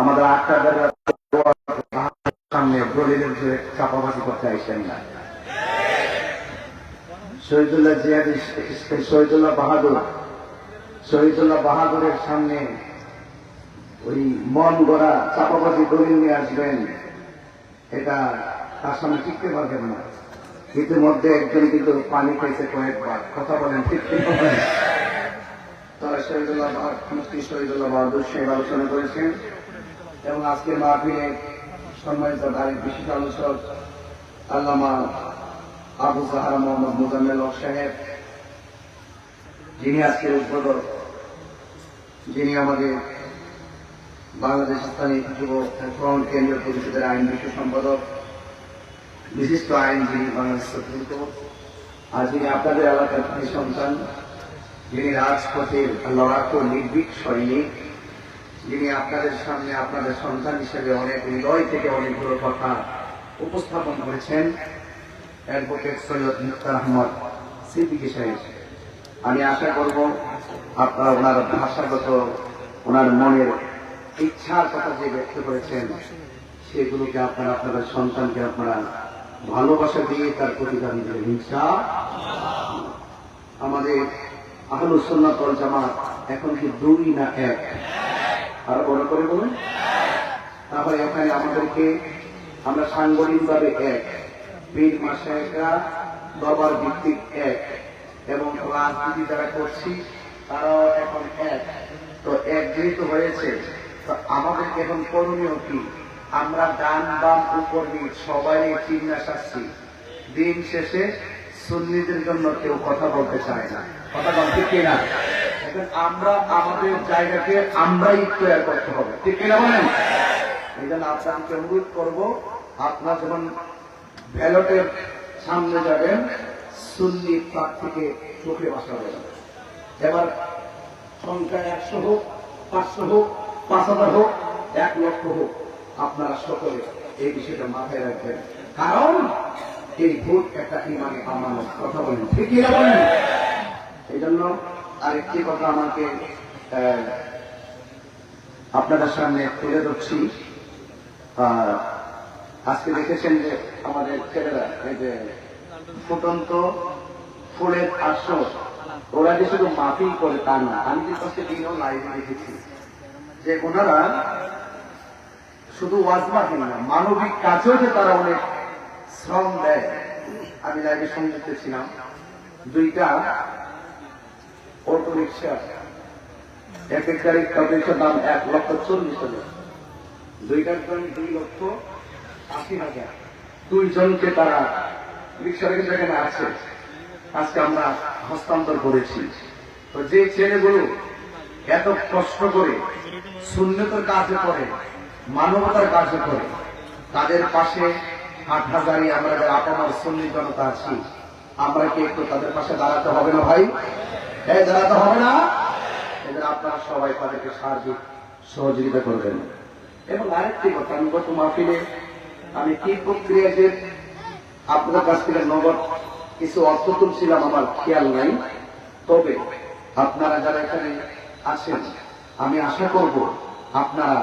আমাদের আটটাদের সামনে দলিলের যে চাপাবাসি করতে আইসেন না। শহীদুল্লাহ জিয়াদ শহীদুল্লাহ বাহাদুর। শহীদুল্লাহ বাহাদুরের সামনে ওই মন গড়া চাপাবাজি দলিল নিয়ে আসবেন। এটা তার সামনে টিকতে পারবেন না। ইতিমধ্যে একজন কিন্তু পানি খাইছে কয়েকবার। কথা বলেন ঠিক বলেন তারা শহীদুল্লাহ শহীদুল্লাহ বাহাদুর সাহেব আলোচনা করেছেন। এবং আজকে মাহফিলে সম্মানিত তারিখ বিশেষ আলোচক আল্লামা আবু সাহারা মোহাম্মদ মুজাম্মেল সাহেব, যিনি আজকের উদ্বোধক, যিনি আমাদের বাংলাদেশ স্থানীয় যুব ফ্রন্ট কেন্দ্রীয় পরিষদের আইন বিশ্ব সম্পাদক, বিশিষ্ট আইনজীবী বাংলাদেশ আর যিনি আপনাদের এলাকার সন্তান, যিনি রাজপথের লড়াকু নির্ভীক, সৈনিক যিনি আপনাদের সামনে আপনাদের সন্তান হিসেবে অনেক হৃদয় থেকে অনেকগুলো কথা উপস্থাপন করেছেন অ্যাডভোকেট সৈয়দ মুক্তার আহমদ সিদ্দিকী সাহেব। আমি আশা করব আপনারা ওনার ভাষাগত, ওনার মনের ইচ্ছার কথা যে ব্যক্ত করেছেন, সেগুলোকে আপনারা, আপনাদের সন্তানকে আপনারা ভালোবাসা দিয়ে তার প্রতিদান হিংসা আমাদের আহলুসন্নাত জামাত এখন কি দুই না এক? আর বড় করে বলুন। তাহলে এখানে আমাদেরকে আমরা সাংগঠনিকভাবে এক পীর মাসায়করা দরবার ভিত্তিক এক এবং রাজনীতি যারা করছি, তারাও এখন এক। তো এক যেহেতু হয়েছে, তো আমাদেরকে এখন করণীয় কি? আমরা ডান বাম উপর নিয়ে সবাই চিন্তা শাস্তি দিন শেষে সুন্নিদের জন্য কেউ কথা বলতে চায় না। কথা বলতে কিনা এখন আমরা আমাদের জায়গাকে আমরাই তৈরি করতে হবে। ঠিক কিনা বলেন? এই জন্য আপনাকে অনুরোধ করব, আপনার যখন ব্যালটের সামনে যাবেন, সুন্নি প্রার্থীকে চোখে বসাবেন এবার সংখ্যা একশো হোক, পাঁচশো হোক, পাঁচ হাজার হোক, এক লক্ষ হোক, আপনারা সকলে এই বিষয়টা মাথায় রাখবেন। কারণ এই ভোট একটা ইমানে আমানত কথা বলেন ঠিকই না বলেন? এই জন্য আরেকটি কথা আমাকে আপনাদের সামনে তুলে ধরছি। আজকে দেখেছেন যে আমাদের ছেলেরা, এই যে ফুটন্ত ফুলের আসর ওরা যে শুধু মাফিল করে তা না, আমি যে কাছে দিনও লাইভে দেখেছি, যে ওনারা শুধু ওয়াজ মাফিল না, মানবিক কাজেও যে তারা অনেক শ্রম দেয়। আমি লাইভে সংযুক্ত ছিলাম। দুইটা অটো রিক্সা এক এক অটো রিক্সার দাম এক লক্ষ চল্লিশ হাজার। দুইটার দাম দুই লক্ষ আশি হাজার। দুইজনকে তারা রিক্সা রেখে যেখানে আছে আজকে আমরা হস্তান্তর করেছি। তো যে ছেলেগুলো এত কষ্ট করে শূন্যতার কাজে করে মানবতার কাজে করে তাদের পাশে আট হাজারই আমরা আপনার সন্নি আছি, আমরা কি একটু তাদের পাশে দাঁড়াতে হবে না ভাই? দাঁড়াতে হবে না। এদের আপনারা সবাই তাদেরকে সার্বিক সহযোগিতা করবেন। এবং আরেকটি কথা আমি গত মাহফিলে আমি কি প্রক্রিয়াতে আপনাদের কাছ থেকে নগদ কিছু অর্থ তুলছিলাম আমার খেয়াল নাই। তবে আপনারা যারা এখানে আছেন, আমি আশা করব আপনারা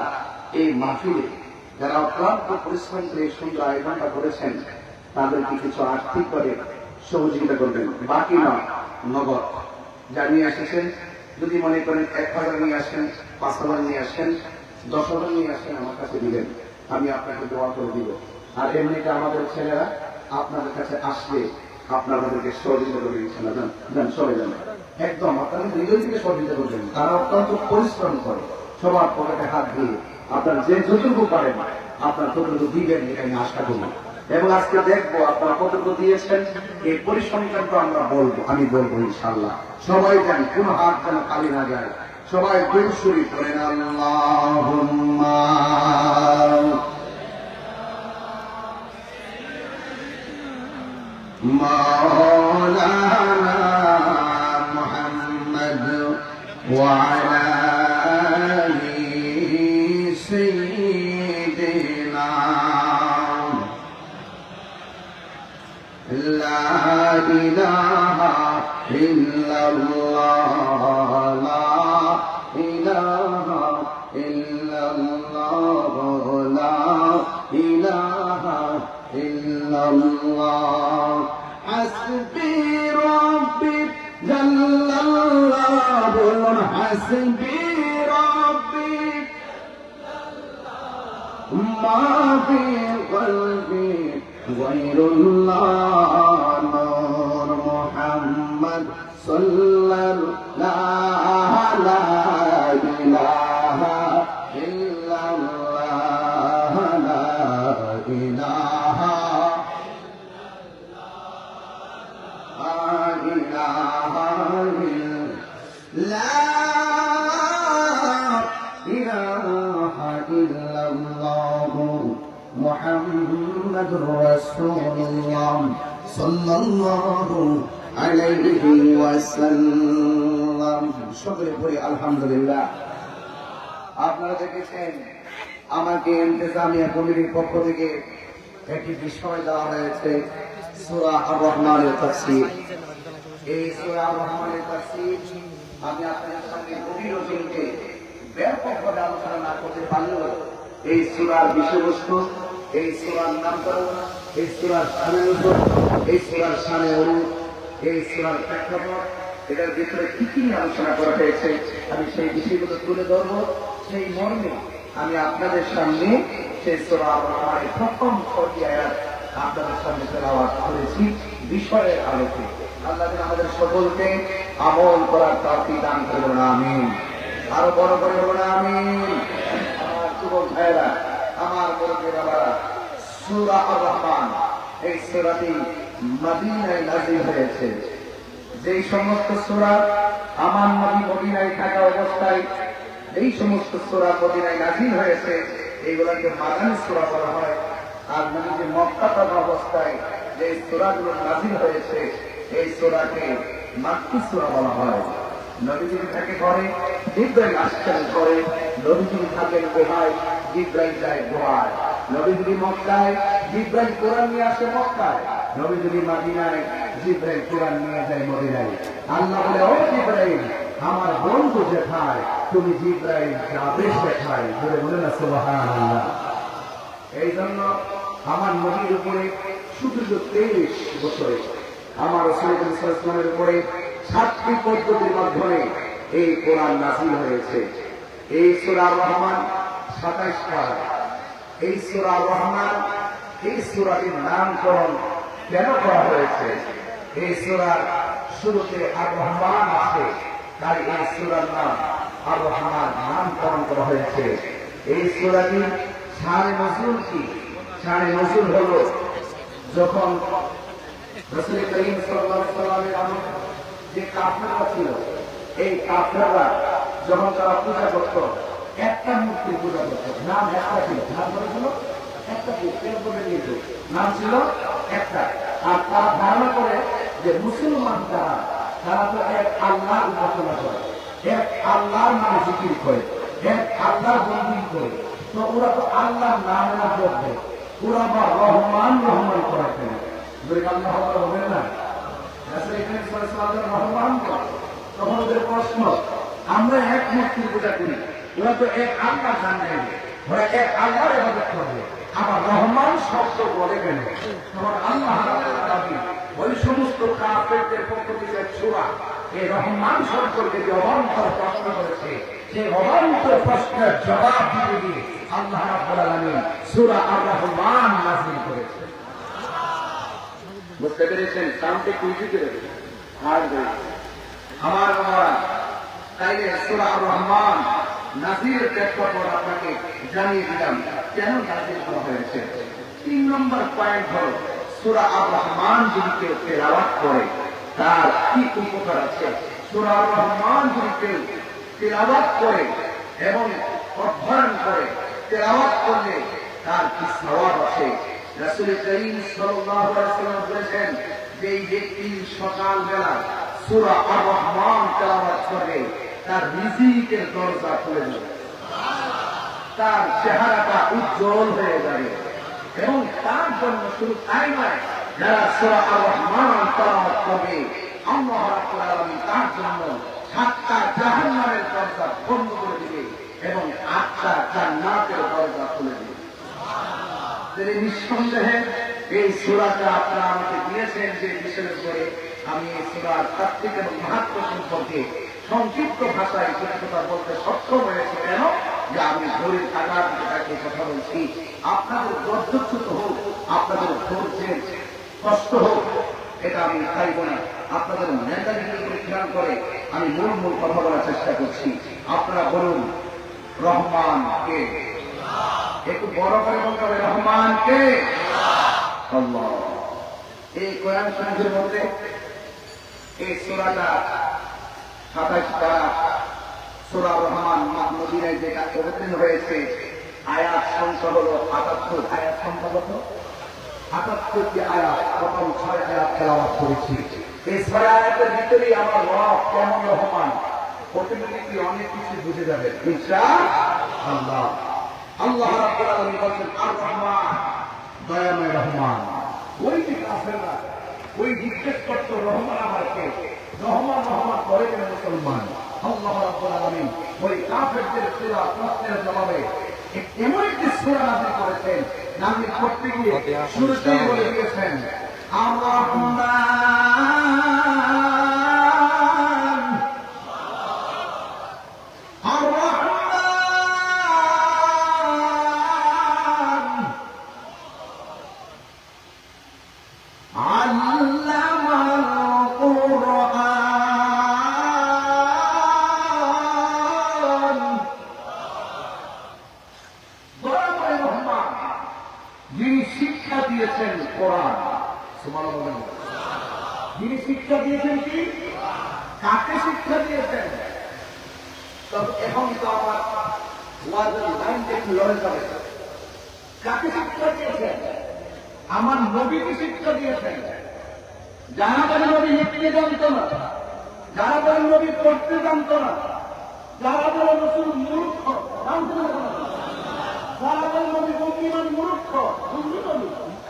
এই মাহফিলে যারা অক্লান্ত পরিশ্রম করে এই সুন্দর আয়োজনটা করেছেন, তাদেরকে কিছু আর্থিক করে সহযোগিতা করবেন। বাকি না, নগদ। যা নিয়ে এসেছেন যদি মনে করেন এক হাজার নিয়ে আসেন, পাঁচ হাজার নিয়ে আসেন, দশ হাজার নিয়ে আসেন, আমার কাছে দিবেন। আমি আপনাকে দোয়া করে দিব। আর এমনিতে আমাদের ছেলেরা আপনাদের কাছে আসলে আপনাদেরকে সহযোগিতা করবে, ইনশাল্লাহ। সবাই যান একদম আপনাদের নিজের থেকে সহযোগিতা করবেন। তারা অত্যন্ত পরিশ্রম করে। সবার পকেটে হাত দিয়ে আপনার যে যতটুকু পারেন, আপনার ততটুকু দিবেন আমি আশা করি। এবং আজকে দেখবো আপনারা কতটুকু দিয়েছেন এই পরিসংখ্যান তো আমরা বলবো আমি বলবো ইনশাল্লাহ সবাই জান কোন হাত যেন খালি না যায় সবাই দুই শরীর করেন আল্লাহুম্মা مولانا محمد وعلى إله إلا الله لا إله إلا الله لا إله إلا الله حسبي ربي جل الله حسبي ربي ما في قلبي غير الله عليه وسلم সকলে পড়ি আলহামদুলিল্লাহ আপনারা দেখেছেন আমাকে ইন্তেজামিয়া কমিটির পক্ষ থেকে একটি বিষয় দেওয়া হয়েছে সূরা আর রহমানের তাফসীর এই সূরা আর রহমানের তাফসীর আমি আপনাদের সঙ্গে গভীর চিন্তে ব্যাপকভাবে আলোচনা না করতে পারলেও এই সূরার বিষয়বস্তু এই সূরার নামকরণ এই সূরার শানের উপর এই সূরার শানে অনু এই সূরার প্রেক্ষাপট, এটার ভিতরে কি কি আলোচনা করা হয়েছে, আমি সেই বিষয়গুলো তুলে ধরবো। সেই মর্মে আমি আপনাদের সামনে সেই সূরা আর রহমানের প্রথম ছটি আয়াত আপনাদের সামনে তেলাওয়াত করেছি, বিষয়ের আলোকে। আল্লাহ আমাদের সকলকে আমল করার তাফি দান করবেন আমি আরও বড় করে বলুন, আমিন। আমার যুবক ভাইরা আমার মুরব্বী বাবারা সূরা আর রহমান এই সূরাটি মদিনায় নাযিল হয়েছে। যেই সমস্ত সূরা আমার নবী মদিনায় থাকা অবস্থায় এই সমস্ত সূরা মদিনায় নাযিল হয়েছে, এইগুলোকে মাদানী সূরা বলা হয়। আর নবী যে মক্কা থাকা অবস্থায় যে সূরাগুলো নাযিল হয়েছে, এই সূরাকে মাক্কি সূরা বলা হয়। নবী যদি থাকে ঘরে, জিব্রাইল আসছেন ঘরে। নবী যদি থাকেন গুহায়, জিব্রাইল যায় গুহায়। নবী মক্কায়, জিব্রাইল কোরআন নিয়ে আসে মক্কায়। নবী যদি মাদিনায় জিব্রাইল কোরআন নিয়ে যায় মদিনায়। আল্লাহ বলে, ও জিব্রাইল, আমার বন্ধু যেখায় তুমি জিব্রাইল যাবে সেখায় বলে বলে না, সুবহানাল্লাহ। এই জন্য আমার নবীর উপরে শুধু তেইশ বছরে, আমার রসুলের উপরে সাতটি পদ্ধতির মাধ্যমে এই কোরআন নাসিল হয়েছে। এই সুরা রহমান সাতাইশ পার। এই সুরা রহমান এই সুরাটির নামকরণ কেন করা হয়েছে? এই সুরার শুরুতে আর রহমান আছে তাই এই সুরার নাম আর রহমান নামকরণ করা হয়েছে। এই সুরাটির সাড়ে নজরুল কি? সাড়ে নজরুল হলো যখন রসুল করিম সাল্লামের আমল যে কাফেররা ছিল, এই কাফেররা যখন তারা পূজা করত, একটা মূর্তি পূজা করত। নাম একটা ছিল নাম বলেছিল? একটা নাম ছিল একটা। আর তারা ধারণা করে যে মুসলমান যারা, তারা তো এক আল্লাহ উপাসনা করে, এক আল্লাহর নামে জিকির করে, এক আল্লাহর বন্দি করে। তো ওরা তো আল্লাহর নাম না করবে ওরা বা রহমান রহমান করা কেন আল্লাহ হবে না? রহমান। তখন ওদের প্রশ্ন, আমরা এক মূর্তির পূজা করি? ওরা তো এক আল্লাহ জানবে ওরা এক আল্লাহর ইবাদত করবে। আবার রহমান শব্দ বলে কেন তখন আল্লাহ আলামিন ওই সমস্ত কাফেরদের পক্ষ থেকে সূরা এই রহমান সম্পর্কে যে অবান্তর প্রশ্ন করেছে সেই অবান্তর প্রশ্নের জবাব দিতে গিয়ে আল্লাহ রাব্বুল আলামিন সূরা আর রহমান নাযিল করেছে। বুঝতে পেরেছেন? কামকে কুইজি করে আর আমার বাবা তাইলে সুরা রহমান নাজিরের প্রেক্ষাপট আপনাকে জানিয়ে দিলাম কেন নাজির করা হয়েছে। তিন নম্বর পয়েন্ট হল সুরা আর রহমান যদি কেউ তেলাওয়াত করে, তার কি উপকার আছে? সুরা আর রহমান যদি কেউ তেলাওয়াত করে এবং অধ্যয়ন করে, তেলাওয়াত করলে তার কি সওয়াব আছে? রাসূল করিম সাল্লাল্লাহু বলেছেন যে এই ব্যক্তি সকালবেলা সূরা আর রহমান তেলাওয়াত করে তার রিজিকের দরজা খুলে যাবে তার চেহারাটা উজ্জ্বল হয়ে যাবে। এবং তার জন্য শুধু তাই নয়, যারা সূরা আর রহমান করবে আলামিন তার জন্য সাতটা জাহান্নামের দরজা বন্ধ করে দিবে এবং আটটা জান্নাতের দরজা খুলে দিবে। তিনি নিঃসন্দেহে এই সুরাটা আপনারা আমাকে দিয়েছেন যে বিষয়ের উপরে আমি এই সুরার তাত্ত্বিক এবং মাহাত্ম সম্পর্কে সংক্ষিপ্ত ভাষায় কিছু কথা বলতে সক্ষম হয়েছে কেন? যে আমি ঘড়ির কাটার কাছে কথা বলছি। আপনাদের ধৈর্যচ্যুত হোক, আপনাদের ধৈর্যের কষ্ট হোক, এটা আমি চাইব না। আপনাদের মেন্টালিটির উপরে খেয়াল করে আমি মূল মূল কথা বলার চেষ্টা করছি। আপনারা বলুন, রহমান কে? একটু বড় করে বলতে হবে, রহমান কে? এই কোরআন শরীফের মধ্যে এই সুরাটা সাতাশ পারা সুরা রহমান মদিনায় যেটা অবতীর্ণ হয়েছে, আয়াত সংখ্যা হল আটাত্তর। আয়াত সংখ্যা কত? আটাত্তরটি আয়াত প্রথম ছয় আয়াত খেলাবাদ করেছি। এই ছয় আয়াতের ভিতরেই আমার রব কেমন রহমান? প্রতিনিধি অনেক কিছু বুঝে যাবে। আল্লাহ। আল্লাহ রাব্বুল আলামিন আর রহমান দয়াময় রহমান। ওই যে কাফেররা, ওই জিজ্ঞেস করত রহমান আমার কে রহমান রহমান করে কেন মুসলমান? আল্লাহ রাব্বুল আলামিন ওই কাফেরদের সূরা প্রশ্নের জবাবে এমন একটি সূরা নাযিল করেছেন নাযিল করতে গিয়ে শুরুতেই বলে দিয়েছেন আর রহমান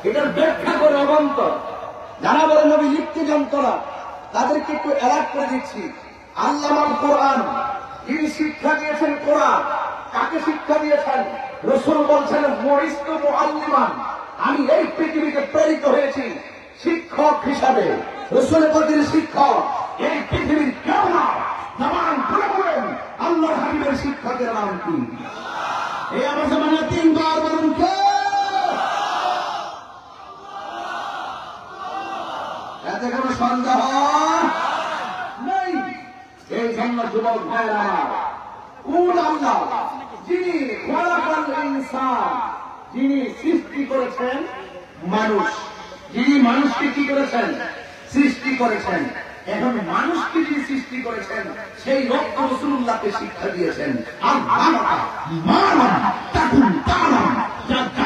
এটার ব্যাখ্যা করে অবন্তর। যারা বলে নবী লিখতে না তাদেরকে একটু অ্যালার্ট করে দিচ্ছি। আল্লাহ কোরআন যিনি শিক্ষা দিয়েছেন কোরআন, কাকে শিক্ষা দিয়েছেন? রসুল বলছেন, মরিস্ত মুআল্লিমান আমি এই পৃথিবীতে প্রেরিত হয়েছি শিক্ষক হিসাবে। রসুলের প্রতি শিক্ষক, এই পৃথিবীর কেউ না। জবান খুলে বলেন আল্লাহ হাবিবের শিক্ষকের নাম কি? এই আমার জমানে তিনবার বলুন, কে এতে কোনো সন্দেহ মানুষ, যিনি মানুষকে কি করেছেন? সৃষ্টি করেছেন। এখন মানুষকে যিনি সৃষ্টি করেছেন, সেই লক্ষ্য শিক্ষা দিয়েছেন। আর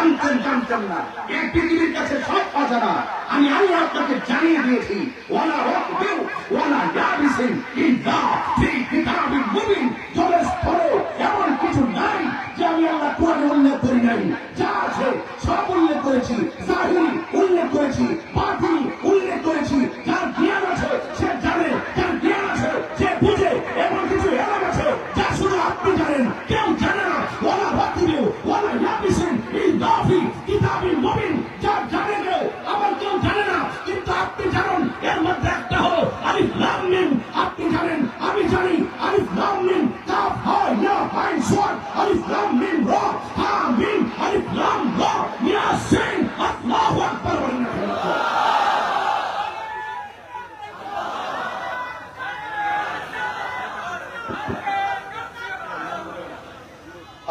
জানতেন জানতেন না। এই পৃথিবীর কাছে সব অজানা আমি আল্লাহ আপনাকে জানিয়ে দিয়েছি, ওয়ালা দেও ওয়ালা ইয়াবিসিন ইল্লা ফি কিতাবিন মুবিন জলের স্থলে এমন কিছু নাই যে আমি আল্লাহ কোরআনে উল্লেখ করি নাই যা আছে সব উল্লেখ করেছি জাহিরি উল্লেখ করেছি বাতিল উল্লেখ করেছি যার জ্ঞান আছে সে জানে যার জ্ঞান আছে সে বুঝে এমন কিছু এলাম আছে যা শুধু আপনি জানেন কেউ জানে না ওয়ালা বাতিলেও ওয়ালা ইয়াবিসিন ইল্লা ফি কিতাবিন মুবিন যা জানে কেউ আবার কেউ জানে না কিন্তু আপনি জানেন এর মধ্যে একটা হলো আলিফ লাম মিম আপনি জানেন আমি জানি আলিফ লাম মিম কাফ হা ইয়া আইন সাদ আলিফ লাম মিম রা হা মিম আলিফ লাম রা ইয়াসিন আল্লাহু আকবার বলেন না।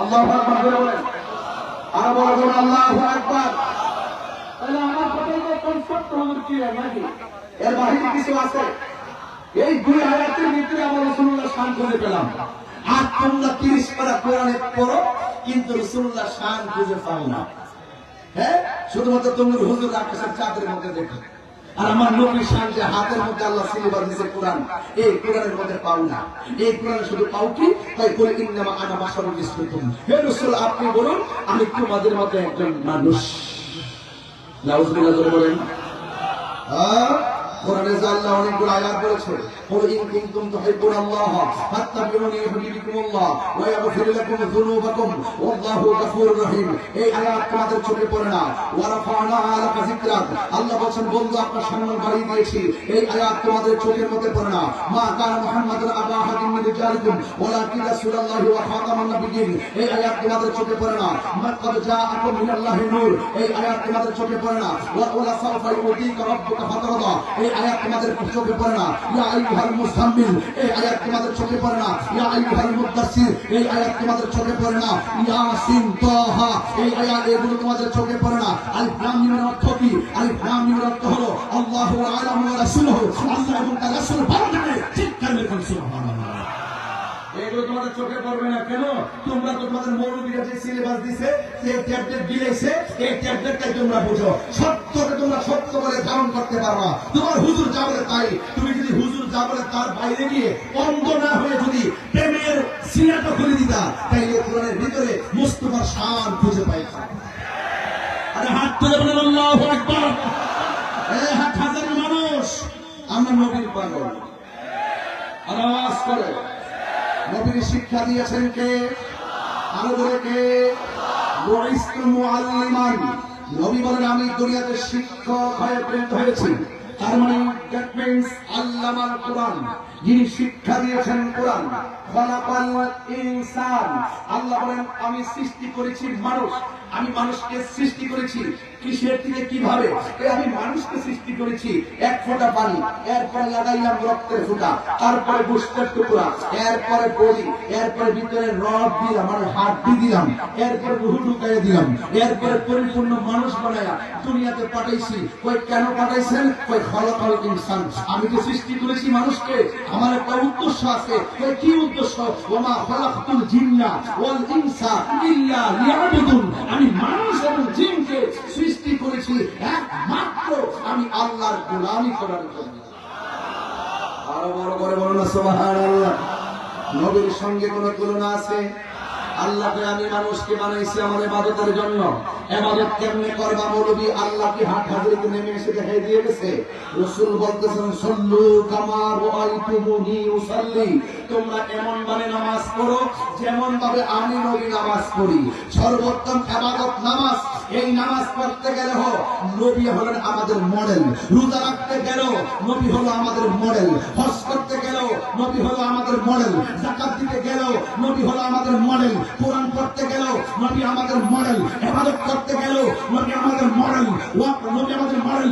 আল্লাহু আকবার বলে বলেন আর বলবেন আল্লাহু আকবার তাহলে আমার কথাই তো কনসেপ্ট হুজুর কি নাকি এর বাহিরে কিছু আছে এই দুই আয়াতের ভিতরে আমরা শান খুঁজে পেলাম। আর তোমরা তিরিশ পারা কোরআনে পড়ো, কিন্তু রসুল্লাহ শান খুঁজে পাও না। হ্যাঁ? শুধুমাত্র তোমরা হুজুর আকাশের চাঁদের মধ্যে দেখো। আর আমার নবীর যে হাতের মধ্যে আল্লাহ সিলেবার দিয়েছে কোরআন, এই কোরআনের মধ্যে পাও না। এই কোরআন শুধু পাও কি? তাই বলে, ইন্নামা আনা বাসারুল ইসলাম হে রসুল, আপনি বলুন, আমি তোমাদের মধ্যে একজন মানুষ। নাউজুবিল্লাহ বলেন। হ্যাঁ কোরআনে যে আল্লাহ অনেকগুলো আয়াত বলেছে। قل إن كنتم تحبون الله فاتبعوني يحببكم الله ويغفر لكم ذنوبكم والله غفور رحيم এই আয়াত তোমাদের চোখে পড়ে না ওয়ারাফানা আলাকা যিকরাক আল্লাহ বলেন বন্ধু আপনার সম্মান বাড়িয়ে দিয়েছি এই আয়াত তোমাদের চোখের মধ্যে পড়ে না মা কান মুহাম্মাদুর আবা হাদিম মিন রিজালিকুম ওয়ালাকিন রাসূলুল্লাহি ওয়া খাতামান নাবিয়িন এই আয়াত তোমাদের চোখে পড়ে না মা কদ জাআকুম মিনাল্লাহি নূর এই আয়াত তোমাদের চোখে পড়ে না ওয়া ওয়ালা সাওফা ইউতিকা রাব্বুকা ফাতারদা এই আয়াত তোমাদের চোখে পড়ে না ইয়া আইয়ুহাল মুসাম্মিল এই আয়াত তোমাদের চোখে পড়ে না। ইয়া আইয়ুহাল মুদাসসির, এই আয়াত তোমাদের চোখে পড়ে না। ইয়াসিন তাহা, এই আয়াত এগুলো তোমাদের চোখে পড়ে না। আলিফ লাম মিমের অর্থ কি? আলিফ লাম মিমের অর্থ হলো, আল্লাহু আ'লামু ওয়া রাসূলুহু। আল্লাহ এবং তার রাসূল ভালো জানে চিৎকার মেরে সুবহানাল্লাহ। এগুলো তোমাদের চোখে পড়বে না। কেন? তোমরা তো তোমাদের মৌলবীরা যে সিলেবাস দিছে, যে ট্যাবলেট দিলেছে, এই ট্যাবলেটটাই তোমরা বুঝো। সত্যকে তোমরা সত্য বলে ধারণ করতে পারবা তোমার হুজুর যা বলে তাই। তুমি যদি হুজুর যা বলে তার বাইরে গিয়ে অন্ধ না হয়ে যদি প্রেমের সিনাটা খুলে দিতা, তাইলে কোরআনের ভিতরে মুস্তফার শান খুঁজে পাইতা। আরে হাত তুলে বলেন, আল্লাহু আকবার। এই হাত হাজার মানুষ। আমরা নবীর পাগল। আওয়াজ করে। নবীর শিক্ষা দিয়েছেন কে? আরও নবী বলেন আমি দুনিয়াতে শিক্ষক হয়ে প্রেরিত হয়েছি। তার মানে দ্যাট মিন্স আল্লামাল কোরআন, যিনি শিক্ষা দিয়েছেন কোরআন, খলাকাল ইনসান। আল্লাহ বলেন, আমি সৃষ্টি করেছি মানুষ, আমি মানুষকে সৃষ্টি করেছি। কিসের থেকে, কীভাবে? আমি মানুষকে সৃষ্টি করেছি, এক ফোঁটা পানি, এরপর লাগাইলাম রক্তের ফোঁটা, তারপরে বুস্টের টুকরা, এরপরে বলি, এরপরে ভিতরে রড দিলাম মানে হাড্ডি দিলাম, এরপরে রুহু ঢুকাই দিলাম, এরপরে পরিপূর্ণ মানুষ বানায়া দুনিয়াতে পাঠাইছি। কই কেন পাঠাইছেন? কই খলকাল ইনসান। আমি তো সৃষ্টি করেছি মানুষকে, আমার একটা উদ্দেশ্য আছে। কি উদ্দেশ্য? ওমা জিন্না ওয়াল ইনসা ইল্লা লিয়াবুদুন। আমি মানুষ এবং জিনকে সৃষ্টি করেছি একমাত্র আমি আল্লাহর গোলামি করার জন্য। আরও বড় করে বলো না নবীর সঙ্গে কোন তুলনা আছে? আল্লাহকে আমি মানুষকে বানাইছি আমার ইবাদতের জন্য। ইবাদত কেমনে মৌলবী আল্লাহ কি নেমে এসে দেখাই দিয়ে গেছে? রাসূল বলতেছেন, সল্লু উসাল্লি। তোমরা এমন ভাবে নামাজ পড়ো যেমন ভাবে আমি নবী নামাজ পড়ি। সর্বোত্তম ইবাদত নামাজ, এই নামাজ পড়তে গেলে হো, নবী হলেন আমাদের মডেল। রোজা রাখতে গেল নবী হলো আমাদের মডেল। হজ করতে গেল নবী হলো আমাদের মডেল। জাকাত দিতে গেল নবী হলো আমাদের মডেল। কোরআন পড়তে গেল নবী আমাদের মডেল। ইবাদত করতে গেল নবী আমাদের মডেল আমাদের মডেল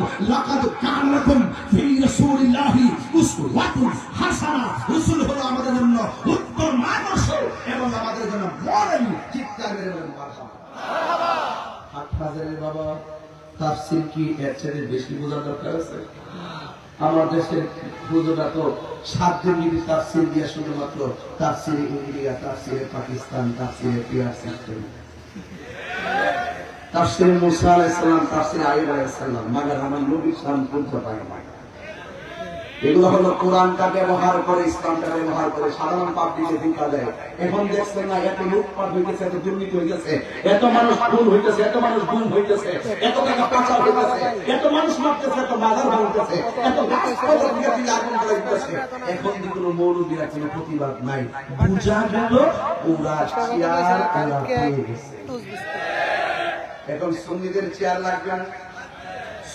লাকুম ফি রাসূলিল্লাহি হাসানা। রাসূল হলো আমাদের জন্য উত্তম আদর্শ এবং আমাদের জন্য মডেল চিৎকার বলেন মারহাবা বাবা, তাফসির কি এর চেয়ে বেশি বোঝার দরকার আছে? আমার দেশের পুজোটা তো সাত দিন যদি তাফসির দিয়ে শুধুমাত্র তাফসিরে ইন্ডিয়া, তাফসিরে পাকিস্তান, তাফসিরে পিয়ার সিস্টেম তাফসিরে মুসা আলাইসাল্লাম তাফসিরে আলাইসাল্লাম মাগার আমার নবী সালাম না এগুলো হলো কোরআনটা ব্যবহার করে, ইসলামটা ব্যবহার করে, সাধারণ পাবলিকে দিকা দেয়। এখন দেখছেন না, এত হইতেছে, এত দুর্নীতি হইতেছে, এত মানুষ খুন হইতেছে, এত মানুষ গুম হইতেছে, এত টাকা পাচার হইতেছে, এত মানুষ মারতেছে, এত বাজার ভাঙতেছে এত এখন কোনো মৌলবীরা কোনো প্রতিবাদ নাই? বুঝা গেল ওরা এখন সুন্নিদের চেয়ার লাগবে না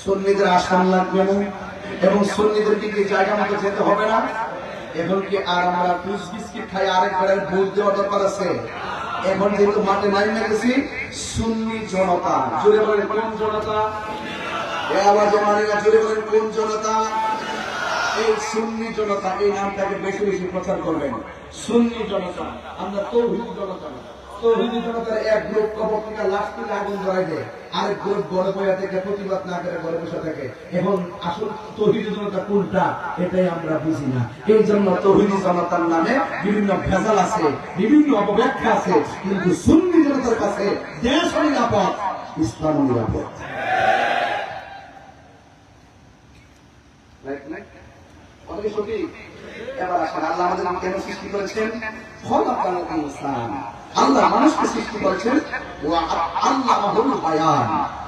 সুন্নিদের আসান লাগবে না এবং সুন্নিদের দিকে জায়গা মতো যেতে হবে না। এখন কি আর আমরা পুষ বিস্কিট খাই আরেকবারের ভোট দেওয়া দরকার আছে। এখন যেহেতু মাঠে নাই গেছি, সুন্নি জনতা, জোরে বলেন কোন জনতা? এ আওয়াজে মানে না বলেন কোন জনতা? এই সুন্নি জনতা, এই নামটাকে বেশি বেশি প্রচার করবেন। সুন্নি জনতা, আমরা তৌহিদ জনতা। না। তৌহিদি জনতার এক গ্রুপ লাস্ট থেকে আগুন ধরাই দেয়। আরেক গ্রুপ ঘরে বসে থেকে প্রতিবাদ না করে ঘরে বসে থাকে। এখন আসল তৌহিদি জনতা কোনটা, এটাই আমরা বুঝি না। এই জন্য তৌহিদি জনতার নামে বিভিন্ন ভেজাল আছে, বিভিন্ন অপব্যাখ্যা আছে, কিন্তু সুন্নি জনতার কাছে দেশ নিরাপদ, ইসলাম নিরাপদ। সঠিক? এবার আসেন, আল্লাহ আমাদের নাম কেন সৃষ্টি করেছেন? খলাকাল ইনসান। আল্লাহ মানুষকে সৃষ্টি করেছেন ওয়া আল্লাহ হল বায়ান।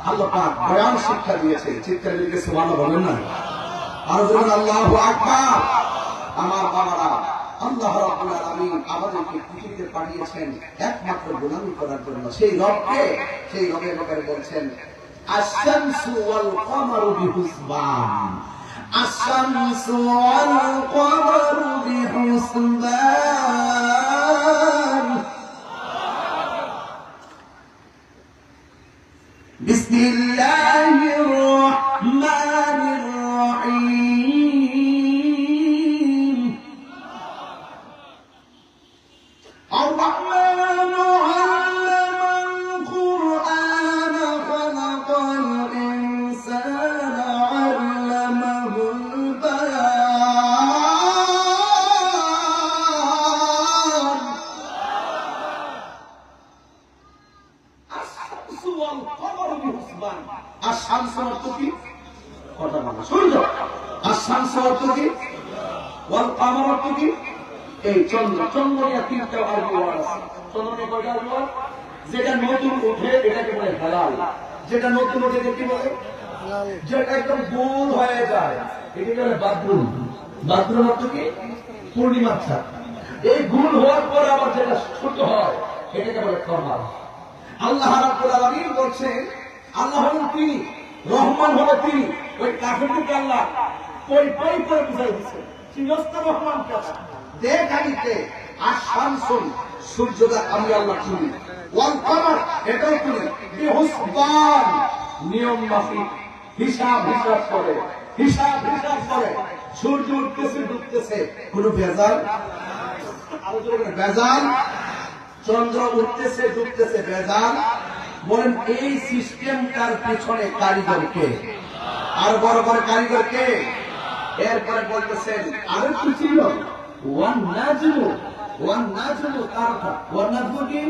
আল্লাহ পাক বয়ান শিক্ষা দিয়েছে। চিৎকার দিকে সুবহানাল্লাহ বলেন না। আর বলেন, আল্লাহু আমার বাবারা আমাদেরকে পৃথিবীতে পাঠিয়েছেন একমাত্র করার জন্য। সেই রবকে, সেই রবের বলছেন الله এই চন্দ্র চন্দ্র নিয়ে তিনটা আরবি ওয়ার্ড আছে। চন্দ্র নিয়ে কয়টা আরবি যেটা নতুন উঠে, এটাকে বলে হেলাল। যেটা নতুন উঠে কি বলে? যেটা একদম গোল হয়ে যায়, এটাকে বলে বাথরুম বাথরুম অর্থ কি? পূর্ণিমার চাঁদ এই গোল হওয়ার পর আবার যেটা ছোট হয়, এটাকে বলে কমাল আল্লাহ রাব্বুল বলছেন, আল্লাহ হলেন তিনি, রহমান হলো তিনি। ওই কাফেরকে আল্লাহ পরি পরি করে বুঝাই দিচ্ছে চিরস্ত রহমান কথা দেখ আদিতে আর শামসুন সূর্যটা আমি আল্লাহ তুমি ওয়াল কমার, এটাও তুমি বিহুসবান। নিয়ম মাফিক। হিসাব হিসাব করে। হিসাব হিসাব করে। সূর্য উঠতেছে, ডুবতেছে। কোনো ভেজাল? ভেজাল? চন্দ্র উঠতেছে, ডুবতেছে। বেজাল বলেন, এই সিস্টেমটার পিছনে কারিগরকে আর বড় বড় কারিগরকে এরপরে বলতেছেন আরও কি ছিল। ওয়ান নাজমু ওয়ান নাজমু তারকা। ওয়ান নাজমু কি?